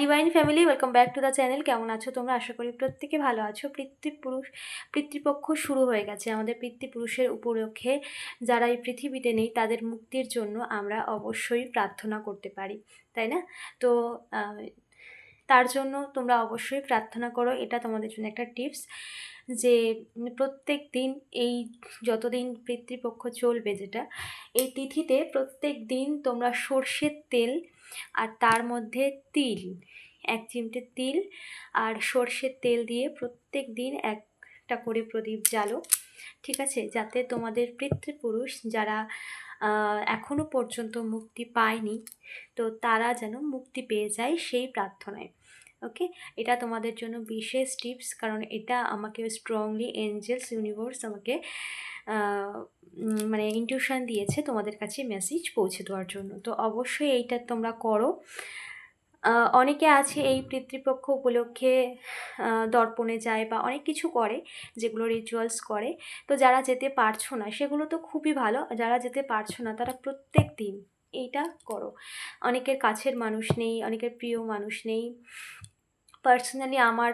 Divine family welcome back to the channel কেমন আছো তোমরা? আশা করি প্রত্যেকে ভালো আছো। পিতৃপুরুষ পিতৃপক্ষ শুরু হয়ে গেছে আমাদের পিতৃপুরুষের উপলক্ষে। যারা এই পৃথিবীতে নেই, তাদের মুক্তির জন্য আমরা অবশ্যই প্রার্থনা করতে পারি, তাই না? তো তার জন্য তোমরা অবশ্যই প্রার্থনা করো। এটা তোমাদের জন্য একটা টিপস যে, প্রত্যেক দিন এই যতদিন পিতৃপক্ষ চলবে যেটা, এই তিথিতে প্রত্যেক দিন তোমরা সর্ষের তেল আর তার মধ্যে তিল, এক চিমটে তিল আর সর্ষের তেল দিয়ে প্রত্যেক দিন একটা করে প্রদীপ জ্বালো। ঠিক আছে? যাতে তোমাদের পিতৃপুরুষ যারা এখনও এখনও পর্যন্ত মুক্তি পায়নি, তো তারা যেন মুক্তি পেয়ে যায় সেই প্রার্থনায়। ওকে এটা তোমাদের জন্য বিশেষ টিপস কারণ এটা আমাকে স্ট্রংলি এঞ্জেলস ইউনিভার্স আমাকে মানে ইনটিউশন দিয়েছে তোমাদের কাছে মেসেজ পৌঁছে দেওয়ার জন্য। তো অবশ্যই এইটা তোমরা করো। অনেকে আছে এই পিতৃপক্ষ উপলক্ষে দর্পণে যায় বা অনেক কিছু করে, যেগুলো রিচুয়ালস করে। তো যারা যেতে পারছ না, সেগুলো তো খুবই ভালো। যারা যেতে পারছ না, তারা প্রত্যেক দিন এইটা করো। অনেকের কাছের মানুষ নেই, অনেকের প্রিয় মানুষ নেই। পার্সোনালি আমার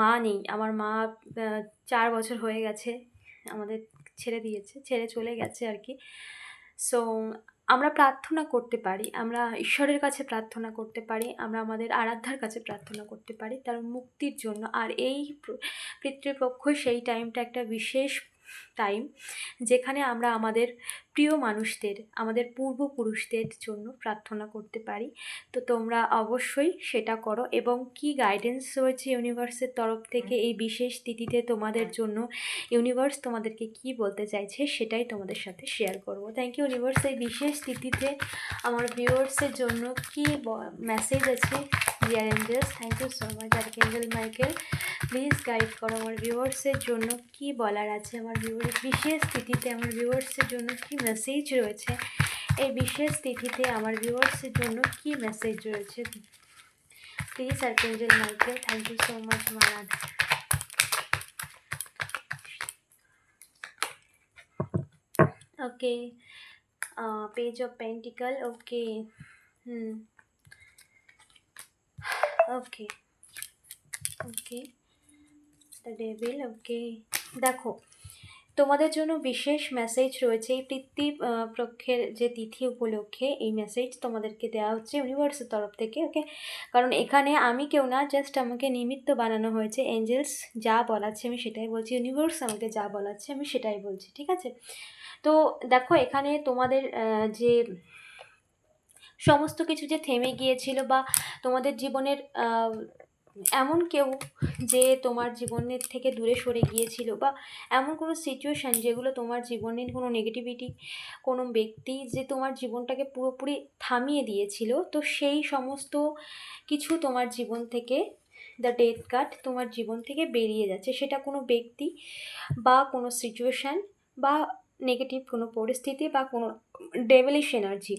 মা নেই। আমার মা চার বছর হয়ে গেছে, আমাদের ছেড়ে দিয়েছে, ছেড়ে চলে গেছে আর কি সো আমরা প্রার্থনা করতে পারি, আমরা ঈশ্বরের কাছে প্রার্থনা করতে পারি, আমরা আমাদের আরাধ্যার কাছে প্রার্থনা করতে পারি, তার মুক্তির জন্য। আর এই পিতৃপক্ষ সেই টাইমটা একটা বিশেষ টাইম যেখানে আমরা আমাদের প্রিয় মানুষদের আমাদের পূর্বপুরুষদের জন্য প্রার্থনা করতে পারি। তো তোমরা অবশ্যই সেটা করো এবং কি গাইডেন্স রয়েছে ইউনিভার্সের তরফ থেকে এই বিশেষ তিথিতে তোমাদের জন্য ইউনিভার্স তোমাদেরকে কি বলতে চাইছে সেটাই তোমাদের সাথে শেয়ার করব। থ্যাংক ইউ ইউনিভার্স এই বিশেষ তিথিতে আমার ভিউয়ার্সের জন্য কি মেসেজ আছে? Dear angels thank you so much R angel Michael please guide করো আমার ভিউয়ার্সের জন্য কি বলার আছে আমার ভিউয়ার বিশেষ তিথিতে আমার ভিউয়ার্সের জন্য কি মেসেজ রয়েছে? এই বিশেষ তিথিতে আমার ভিউয়ার্সের জন্য কি মেসেজ রয়েছে? Please R angel Michael thank you so much Maharaj okay uh, page of pentacle okay hmm okay okay the devil okay দেখো তোমাদের জন্য বিশেষ মেসেজ রয়েছে। এই পিতৃ পক্ষের যে তিথি উপলক্ষে এই মেসেজ তোমাদেরকে দেওয়া হচ্ছে ইউনিভার্সের তরফ থেকে ওকে কারণ এখানে আমি কেউ না জাস্ট আমাকে নিমিত্ত বানানো হয়েছে। এঞ্জেলস যা বলাচ্ছে আমি সেটাই বলছি ইউনিভার্স আমাকে যা বলাচ্ছে আমি সেটাই বলছি, ঠিক আছে? তো দেখো, এখানে তোমাদের যে সমস্ত কিছু যে থেমে গিয়েছিল বা তোমাদের জীবনের এমন কেউ যে তোমার জীবনের থেকে দূরে সরে গিয়েছিল বা এমন কোনো সিচুয়েশান যেগুলো তোমার জীবনের কোনো নেগেটিভিটি কোনো ব্যক্তি যে তোমার জীবনটাকে পুরোপুরি থামিয়ে দিয়েছিল, তো সেই সমস্ত কিছু তোমার জীবন থেকে দ্য ডেথ কার্ড তোমার জীবন থেকে বেরিয়ে যাচ্ছে। সেটা কোনো ব্যক্তি বা কোনো সিচুয়েশান বা নেগেটিভ কোনো পরিস্থিতি বা কোনো ডেভেলিশ এনার্জি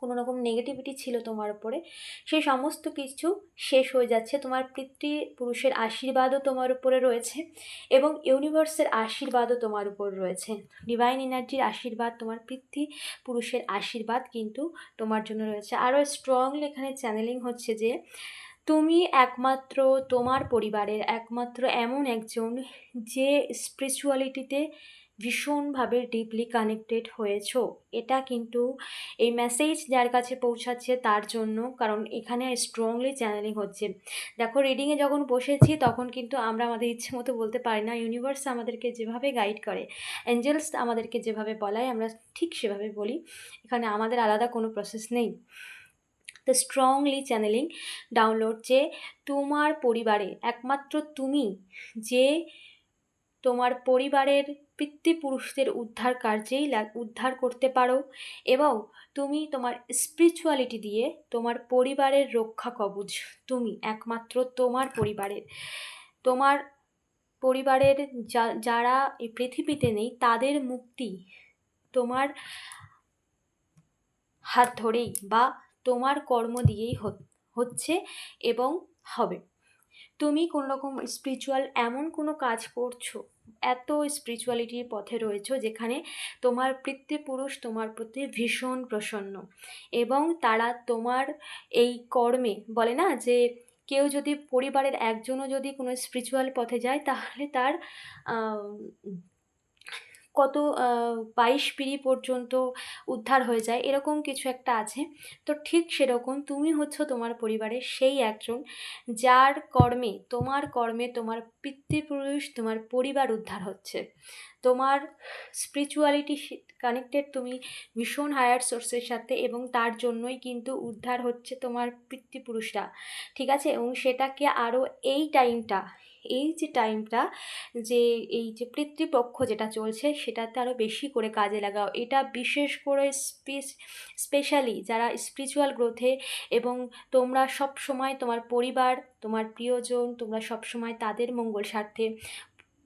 কোনো রকম নেগেটিভিটি ছিল তোমার উপরে, সেই সমস্ত কিছু শেষ হয়ে যাচ্ছে। তোমার পিতৃপুরুষের আশীর্বাদও তোমার উপরে রয়েছে এবং ইউনিভার্সের আশীর্বাদও তোমার উপর রয়েছে। ডিভাইন এনার্জির আশীর্বাদ, তোমার পিতৃপুরুষের আশীর্বাদ কিন্তু তোমার জন্য রয়েছে। আরও স্ট্রংলি এখানে চ্যানেলিং হচ্ছে যে, তুমি একমাত্র তোমার পরিবারের, একমাত্র এমন একজন যে স্পিরিচুয়ালিটিতে ভীষণভাবে ডিপলি কানেক্টেড হয়েছ। এটা কিন্তু এই মেসেজ যার কাছে পৌঁছাচ্ছে তার জন্য, কারণ এখানে স্ট্রংলি চ্যানেলিং হচ্ছে। দেখো রিডিংয়ে যখন বসেছি, তখন কিন্তু আমরা আমাদের ইচ্ছে মতো বলতে পারি না। ইউনিভার্স আমাদেরকে যেভাবে গাইড করে অ্যাঞ্জেলস আমাদেরকে যেভাবে বলায়, আমরা ঠিক সেভাবে বলি। এখানে আমাদের আলাদা কোনো প্রসেস নেই। দ্য স্ট্রংলি চ্যানেলিং ডাউনলোড যে তোমার পরিবারে, একমাত্র তুমি যে তোমার পরিবারের পিতৃপুরুষদের উদ্ধার কার্যেই উদ্ধার করতে পারো এবং তুমি তোমার স্পিরিচুয়ালিটি দিয়ে তোমার পরিবারের রক্ষা কবচ। তুমি একমাত্র তোমার পরিবারের। তোমার পরিবারের যারা এই পৃথিবীতে নেই, তাদের মুক্তি তোমার হাত ধরেই বা তোমার কর্ম দিয়েই হচ্ছে এবং হবে। তুমি কোনো রকম স্পিরিচুয়াল এমন কোনো কাজ করছ এত স্পিরিচুয়ালিটির পথে রয়েছো যেখানে তোমার পিতৃপুরুষ তোমার প্রতি ভীষণ প্রসন্ন এবং তারা তোমার এই কর্মে, বলে না? যে কেউ যদি পরিবারের একজনও যদি কোনো স্পিরিচুয়াল পথে যায়, তাহলে তার কত বাইশ পিঁড়ি পর্যন্ত উদ্ধার হয়ে যায়, এরকম কিছু একটা আছে। তো ঠিক সেরকম তুমি হচ্ছ তোমার পরিবারের সেই একজন যার কর্মে, তোমার কর্মে তোমার পিতৃপুরুষ, তোমার পরিবার উদ্ধার হচ্ছে। তোমার স্পিরিচুয়ালিটি কানেক্টেড তুমি ভীষণ হায়ার সোর্সের সাথে এবং তার জন্যই কিন্তু উদ্ধার হচ্ছে তোমার পিতৃপুরুষরা। ঠিক আছে? এবং সেটাকে আরও এই টাইমটা এই যে টাইমটা, যে এই যে পিতৃপক্ষ যেটা চলছে সেটাতে আরও বেশি করে কাজে লাগাও। এটা বিশেষ করে স্পেশালি যারা স্পিরিচুয়াল গ্রোথে এবং তোমরা সব সময় তোমার পরিবার, তোমার প্রিয়জন, তোমরা সব সময় তাদের মঙ্গল স্বার্থে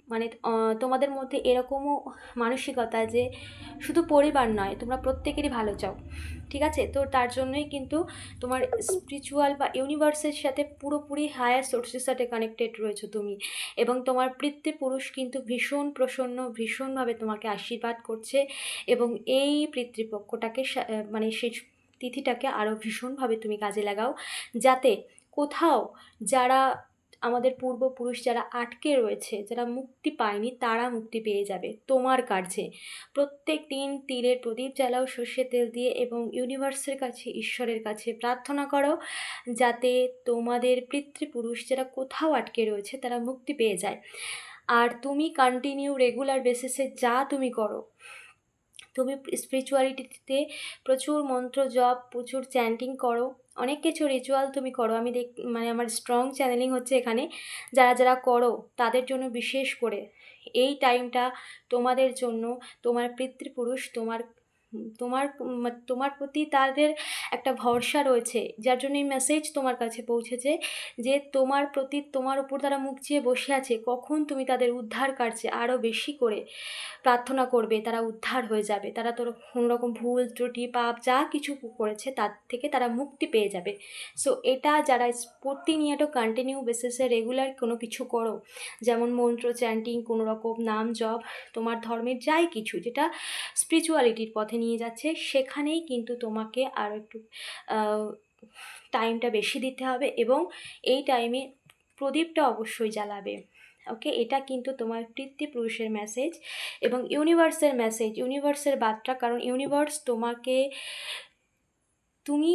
মানে তোমাদের মধ্যে এরকমও মানসিকতা যে শুধু পরিবার নয়, তোমরা প্রত্যেকেরই ভালো চাও, ঠিক আছে? তো তার জন্যই কিন্তু তোমার স্পিরিচুয়াল বা ইউনিভার্সের সাথে পুরোপুরি হায়ার সোর্সের সাথে কানেক্টেড রয়েছো তুমি। এবং তোমার পিতৃপুরুষ কিন্তু ভীষণ প্রসন্ন, ভীষণভাবে তোমাকে আশীর্বাদ করছে এবং এই পিতৃপক্ষটাকে মানে সেই তিথিটাকে আরও ভীষণভাবে তুমি কাজে লাগাও। যাতে কোথাও যারা আমাদের পূর্বপুরুষ যারা আটকে রয়েছে, যারা মুক্তি পায়নি, তারা মুক্তি পেয়ে যাবে। তোমার কার্যে। প্রত্যেক দিন তীরের প্রদীপ জ্বালাও, সর্ষের তেল দিয়ে এবং ইউনিভার্সের কাছে, ঈশ্বরের কাছে প্রার্থনা করো যাতে তোমাদের পিতৃপুরুষ যারা কোথাও আটকে রয়েছে, তারা মুক্তি পেয়ে যায়। আর তুমি কন্টিনিউ রেগুলার বেসিসে যা তুমি করো তুমি স্পিরিচুয়ালিটিতে প্রচুর মন্ত্র, জপ, প্রচুর চ্যান্টিং করো, অনেক কিছু রিচুয়াল তুমি করো। আমি দেখ মানে আমার স্ট্রং চ্যানেলিং হচ্ছে এখানে, যারা যারা করো, তাদের জন্য বিশেষ করে। এই টাইমটা তোমাদের জন্য, তোমার পিতৃপুরুষ, তোমার তোমার তোমার প্রতি তাদের একটা ভরসা রয়েছে, যার জন্য এই মেসেজ তোমার কাছে পৌঁছেছে যে তোমার প্রতি তোমার উপর তারা মুখ চেয়ে বসে আছে, কখন তুমি তাদের উদ্ধার কার্যে আরও বেশি করে প্রার্থনা করবে, তারা উদ্ধার হয়ে যাবে, তারা তোর কোনো রকম ভুল ত্রুটি, পাপ যা কিছু করেছে তার থেকে তারা মুক্তি পেয়ে যাবে। সো এটা যারা প্রতিনিয়ত কন্টিনিউ বেসিসে রেগুলার কোনো কিছু করো, যেমন মন্ত্র চ্যান্টিং কোনো রকম নাম জপ, তোমার ধর্মের যাই কিছু, যেটা স্পিরিচুয়ালিটির পথে নিয়ে যাচ্ছে, সেখানেই কিন্তু তোমাকে আরও একটু টাইমটা বেশি দিতে হবে এবং এই টাইমে প্রদীপটা অবশ্যই জ্বালাবে। ওকে এটা কিন্তু তোমার পিতৃপুরুষের মেসেজ এবং ইউনিভার্সের মেসেজ ইউনিভার্সের বার্তা, কারণ ইউনিভার্স তোমাকে, তুমি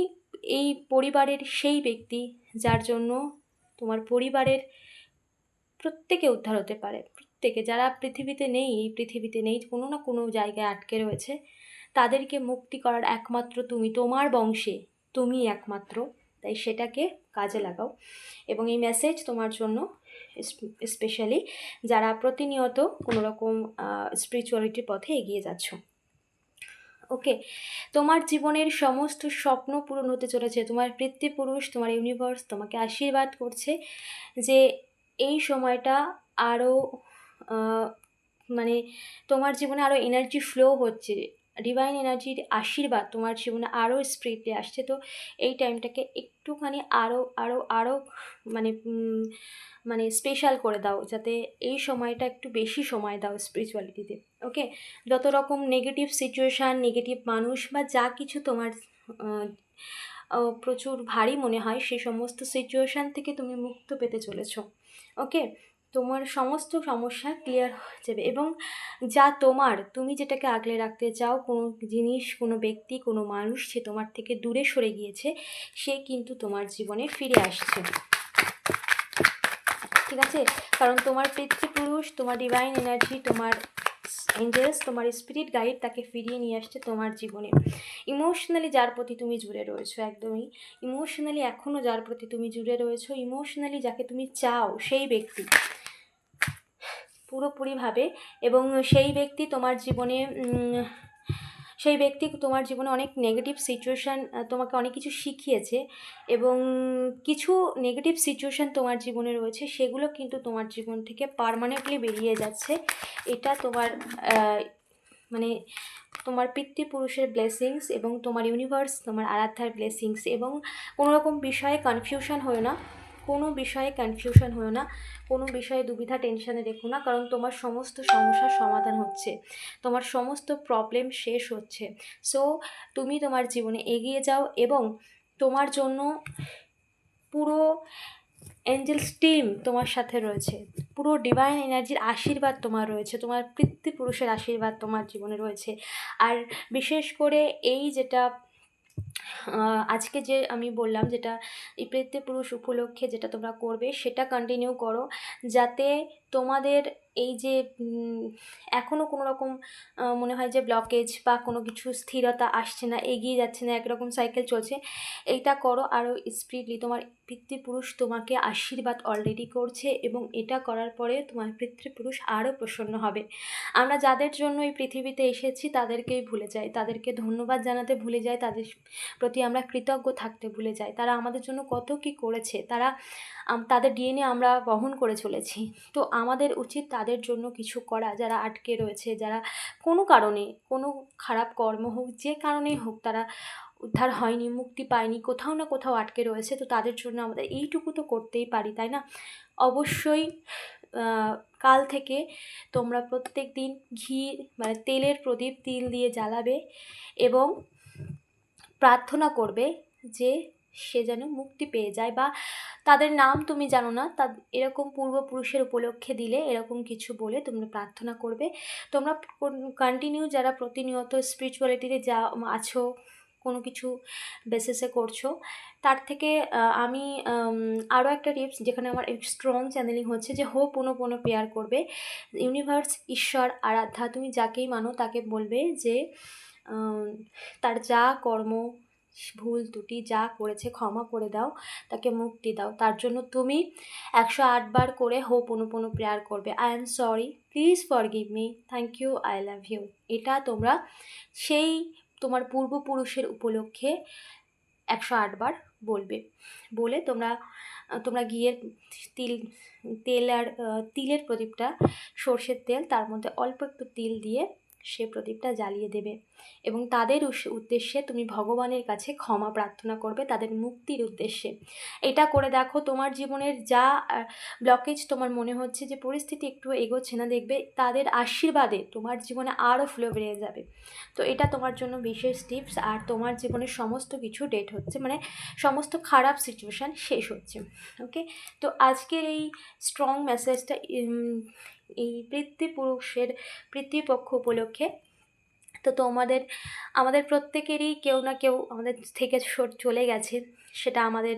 এই পরিবারের সেই ব্যক্তি যার জন্য তোমার পরিবারের প্রত্যেকে উদ্ধার হতে পারে। প্রত্যেকে, যারা পৃথিবীতে নেই, এই পৃথিবীতে নেই, কোনো না কোনো জায়গায় আটকে রয়েছে। তাদেরকে মুক্তি করার একমাত্র তুমি তোমার বংশে তুমি একমাত্র। তাই সেটাকে কাজে লাগাও। এবং এই মেসেজ তোমার জন্য স্পেশালি যারা প্রতিনিয়ত কোনো রকম স্পিরিচুয়ালিটির পথে এগিয়ে যাচ্ছ। ওকে তোমার জীবনের সমস্ত স্বপ্ন পূরণ হতে চলেছে। তোমার পিতৃপুরুষ, তোমার ইউনিভার্স তোমাকে আশীর্বাদ করছে যে এই সময়টা আরও মানে তোমার জীবনে আরও এনার্জি ফ্লো হচ্ছে। ডিভাইন এনার্জির আশীর্বাদ তোমার জীবনে আরও স্প্রিটে আসছে। তো এই টাইমটাকে একটুখানি আরও আরও আরও মানে মানে স্পেশাল করে দাও, যাতে এই সময়টা একটু বেশি সময় দাও স্পিরিচুয়ালিটিতে ওকে যত রকম নেগেটিভ সিচুয়েশান নেগেটিভ মানুষ বা যা কিছু তোমার প্রচুর ভারী মনে হয় সেই সমস্ত সিচুয়েশান থেকে তুমি মুক্ত পেতে চলেছো ওকে তোমার সমস্ত সমস্যা ক্লিয়ার হয়ে যাবে এবং যা তোমার, তুমি যেটাকে আগলে রাখতে চাও, কোনো জিনিস, কোনো ব্যক্তি, কোনো মানুষ সে তোমার থেকে দূরে সরে গিয়েছে, সে কিন্তু তোমার জীবনে ফিরে আসছে। ঠিক আছে? কারণ তোমার পিতৃপুরুষ, তোমার ডিভাইন এনার্জি তোমার এঞ্জেলস তোমার স্পিরিট গাইড তাকে ফিরিয়ে নিয়ে আসছে তোমার জীবনে। ইমোশনালি যার প্রতি তুমি জুড়ে রয়েছো একদমই। ইমোশনালি এখনও যার প্রতি তুমি জুড়ে রয়েছো ইমোশনালি যাকে তুমি চাও সেই ব্যক্তি। পুরোপুরিভাবে এবং সেই ব্যক্তি তোমার জীবনে সেই ব্যক্তি তোমার জীবনে অনেক নেগেটিভ সিচুয়েশান তোমাকে অনেক কিছু শিখিয়েছে এবং কিছু নেগেটিভ সিচুয়েশান তোমার জীবনে রয়েছে, সেগুলো কিন্তু তোমার জীবন থেকে পারমানেন্টলি বেরিয়ে যাচ্ছে। এটা তোমার মানে তোমার পিতৃপুরুষের ব্লেসিংস এবং তোমার ইউনিভার্স তোমার আরাধ্যার ব্লেসিংস এবং কোনো রকম বিষয়ে কনফিউশন হয়েও না। কোনো বিষয়ে কনফিউশন হও না, কোনো বিষয়ে দুবিধা টেনশনে রেখো না, কারণ তোমার সমস্ত সমস্যার সমাধান হচ্ছে, তোমার সমস্ত প্রবলেম শেষ হচ্ছে। সো তুমি তোমার জীবনে এগিয়ে যাও এবং তোমার জন্য পুরো এঞ্জেলস টিম তোমার সাথে রয়েছে, পুরো ডিভাইন এনার্জির আশীর্বাদ তোমার রয়েছে, তোমার পিতৃপুরুষের আশীর্বাদ তোমার জীবনে রয়েছে। আর বিশেষ করে এই যেটা আজকে যে আমি বললাম যেটা এই পুরুষ উপলক্ষে যেটা তোমরা করবে সেটা কন্টিনিউ করো, যাতে তোমাদের এই যে এখনও কোনো রকম মনে হয় যে ব্লকেজ বা কোনো কিছু স্থিরতা আসছে না, এগিয়ে যাচ্ছে না, একরকম সাইকেল চলছে, এইটা করো। আরও স্পিডলি তোমার পিতৃপুরুষ তোমাকে আশীর্বাদ অলরেডি করছে এবং এটা করার পরে তোমার পিতৃপুরুষ আরও প্রসন্ন হবে। আমরা যাদের জন্য এই পৃথিবীতে এসেছি তাদেরকেই ভুলে যাই, তাদেরকে ধন্যবাদ জানাতে ভুলে যাই, তাদের প্রতি আমরা কৃতজ্ঞ থাকতে ভুলে যাই। তারা আমাদের জন্য কত কী করেছে, তারা তাদের ডিএনএ আমরা বহন করে চলেছি। তো আমাদের উচিত তাদের জন্য কিছু করা, যারা আটকে রয়েছে, যারা কোনো কারণে, কোনো খারাপ কর্ম হোক, যে কারণেই হোক তারা উদ্ধার হয়নি, মুক্তি পায়নি, কোথাও না কোথাও আটকে রয়েছে, তো তাদের জন্য আমাদের এইটুকু তো করতেই পারি, তাই না? অবশ্যই কাল থেকে তোমরা প্রত্যেক দিন ঘি মানে তেলের প্রদীপ, তিল দিয়ে জ্বালাবে এবং প্রার্থনা করবে যে সে যেন মুক্তি পেয়ে যায় বা তাদের নাম তুমি জানো না তা এরকম পূর্বপুরুষের উপলক্ষে দিলে এরকম কিছু বলে তোমরা প্রার্থনা করবে। তোমরা কন্টিনিউ যারা প্রতিনিয়ত স্পিরিচুয়ালিটিতে যা আছো, কোনো কিছু বেসিসে করছ, তার থেকে আমি আরও একটা টিপস যেখানে আমার স্ট্রং চ্যানেলিং হচ্ছে যে হো পুনো পুনো পেয়ার করবে। ইউনিভার্স ঈশ্বর, আরাধ্যা, তুমি যাকেই মানো তাকে বলবে যে তার যা কর্ম ভুল ত্রুটি যা করেছে ক্ষমা করে দাও, তাকে মুক্তি দাও। তার জন্য তুমি একশো আটবার করে হো পুনো প্রেয়ার করবে। I am sorry please forgive me thank you I love you এটা তোমরা সেই তোমার পূর্বপুরুষের উপলক্ষে একশো আটবার বলবে। বলে তোমরা তোমরা গিয়ে তিল, তেল আর তিলের প্রদীপটা সর্ষের তেল, তার মধ্যে অল্প একটু তিল দিয়ে সে প্রদীপটা জ্বালিয়ে দেবে। এবং তাদের উদ্দেশ্যে তুমি ভগবানের কাছে ক্ষমা প্রার্থনা করবে তাদের মুক্তির উদ্দেশ্যে। এটা করে দেখো, তোমার জীবনের যা ব্লকেজ তোমার মনে হচ্ছে যে পরিস্থিতি একটু এগোচ্ছে না, দেখবে তাদের আশীর্বাদে তোমার জীবনে আরও ফ্লো বেড়ে যাবে। তো এটা তোমার জন্য বিশেষ টিপস আর তোমার জীবনের সমস্ত কিছু ডেট হচ্ছে মানে সমস্ত খারাপ সিচুয়েশান শেষ হচ্ছে। ওকে তো আজকের এই স্ট্রং মেসেজটা এই পিতৃপুরুষের পিতৃপক্ষ উপলক্ষে। তো তোমাদের, আমাদের প্রত্যেকেরই কেউ না কেউ আমাদের থেকে চলে গেছে। সেটা আমাদের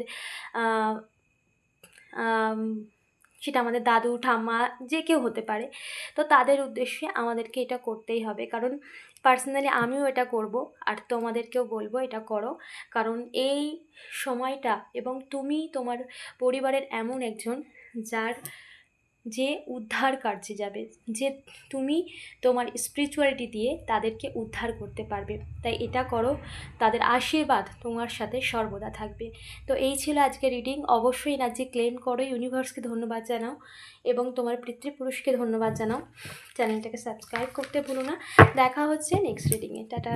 সেটা আমাদের দাদু, ঠাম্মা, যে কেউ হতে পারে। তো তাদের উদ্দেশ্যে আমাদেরকে এটা করতেই হবে। কারণ পার্সোনালি আমিও এটা করব, আর তোমাদেরকেও বলব এটা করো। কারণ এই সময়টা এবং তুমি তোমার পরিবারের এমন একজন যার যে উদ্ধার কার্যে যাবে, যে তুমি তোমার স্পিরিচুয়ালিটি দিয়ে তাদেরকে উদ্ধার করতে পারবে। তাই এটা করো, তাদের আশীর্বাদ তোমার সাথে সর্বদা থাকবে। তো এই ছিল আজকে রিডিং অবশ্যই এনার্জি ক্লেম করো ইউনিভার্সকে ধন্যবাদ জানাও এবং তোমার পিতৃপুরুষকে ধন্যবাদ জানাও। চ্যানেলটাকে সাবস্ক্রাইব করতে ভুলো না। দেখা হচ্ছে নেক্সট রিডিংয়ে টাটা।